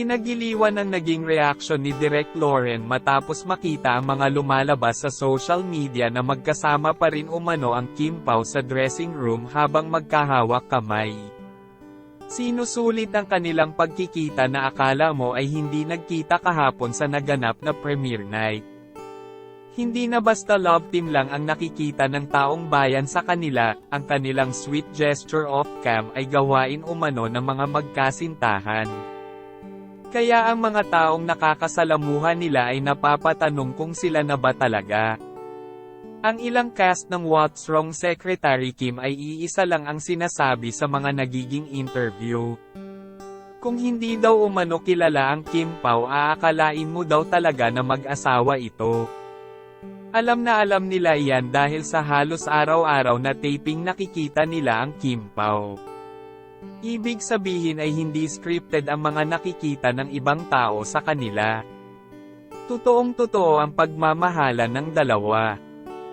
Kinagiliwan ang naging reaksyon ni Direk Lauren matapos makita ang mga lumalabas sa social media na magkasama pa rin umano ang Kim Pao sa dressing room habang magkahawak kamay. Sinusulit ang kanilang pagkikita na akala mo ay hindi nagkita kahapon sa naganap na premiere night. Hindi na basta love team lang ang nakikita ng taong bayan sa kanila, ang kanilang sweet gesture off-cam ay gawain umano ng mga magkasintahan. Kaya ang mga taong nakakasalamuhan nila ay napapatanong kung sila na ba talaga. Ang ilang cast ng What's Wrong Secretary Kim ay iisa lang ang sinasabi sa mga nagiging interview. Kung hindi daw umano kilala ang Kim Pao aakalain mo daw talaga na mag-asawa ito. Alam na alam nila yan dahil sa halos araw-araw na taping nakikita nila ang Kim Pao. Ibig sabihin ay hindi scripted ang mga nakikita ng ibang tao sa kanila. Totoong totoo ang pagmamahala ng dalawa.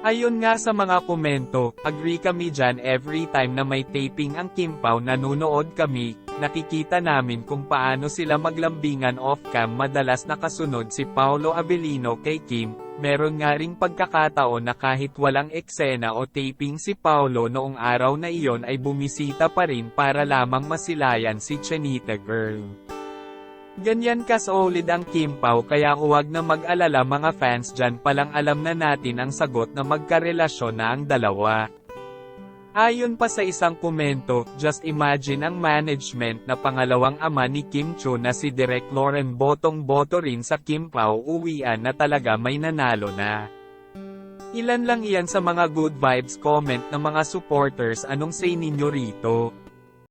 Ayon nga sa mga komento, agree kami dyan every time na may taping ang Kim nanonood kami, nakikita namin kung paano sila maglambingan off-cam madalas nakasunod si Paolo Avellino kay Kim, meron nga ring pagkakataon na kahit walang eksena o taping si Paolo noong araw na iyon ay bumisita pa rin para lamang masilayan si Chinita Girl. Ganyan kasolid ang Kim kaya huwag na mag-alala mga fans dyan palang alam na natin ang sagot na magkarelasyon na ang dalawa. Ayon pa sa isang komento, just imagine ang management na pangalawang ama ni Kim Cho na si Direk Lauren botong-boto rin sa Kim Pao uwian na talaga may nanalo na. Ilan lang iyan sa mga good vibes comment ng mga supporters anong say ninyo rito.